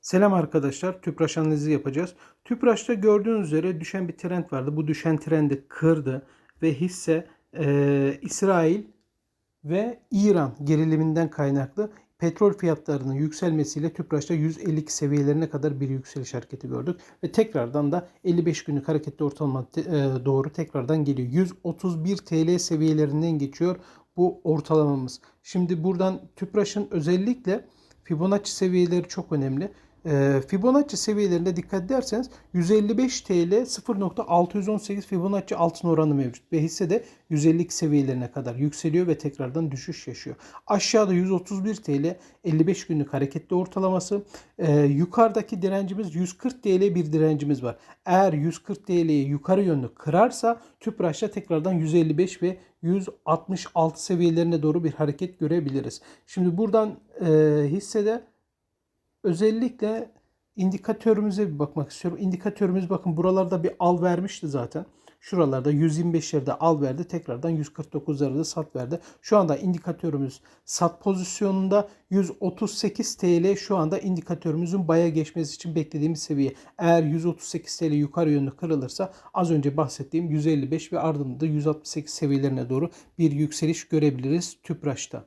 Selam arkadaşlar. Tüpraş analizi yapacağız. Tüpraş'ta gördüğünüz üzere düşen bir trend vardı. Bu düşen trendi kırdı ve hisse e, İsrail ve İran geriliminden kaynaklı petrol fiyatlarının yükselmesiyle Tüpraş'ta 152 seviyelerine kadar bir yükseliş hareketi gördük. Ve tekrardan da 55 günlük hareketli ortalama e, doğru tekrardan geliyor. 131 TL seviyelerinden geçiyor bu ortalamamız. Şimdi buradan Tüpraş'ın özellikle Fibonacci seviyeleri çok önemli. Ee, Fibonacci seviyelerinde dikkat ederseniz 155 TL 0.618 Fibonacci altın oranı mevcut ve hisse de 152 seviyelerine kadar yükseliyor ve tekrardan düşüş yaşıyor. Aşağıda 131 TL 55 günlük hareketli ortalaması. Ee, yukarıdaki direncimiz 140 TL bir direncimiz var. Eğer 140 TL'yi yukarı yönlü kırarsa Tüpraş'ta tekrardan 155 ve 166 seviyelerine doğru bir hareket görebiliriz. Şimdi buradan e, hissede özellikle indikatörümüze bir bakmak istiyorum. İndikatörümüz bakın buralarda bir al vermişti zaten. Şuralarda 125'lerde al verdi. Tekrardan 149'larda sat verdi. Şu anda indikatörümüz sat pozisyonunda 138 TL şu anda indikatörümüzün baya geçmesi için beklediğimiz seviye. Eğer 138 TL yukarı yönlü kırılırsa az önce bahsettiğim 155 ve ardından da 168 seviyelerine doğru bir yükseliş görebiliriz Tüpraş'ta.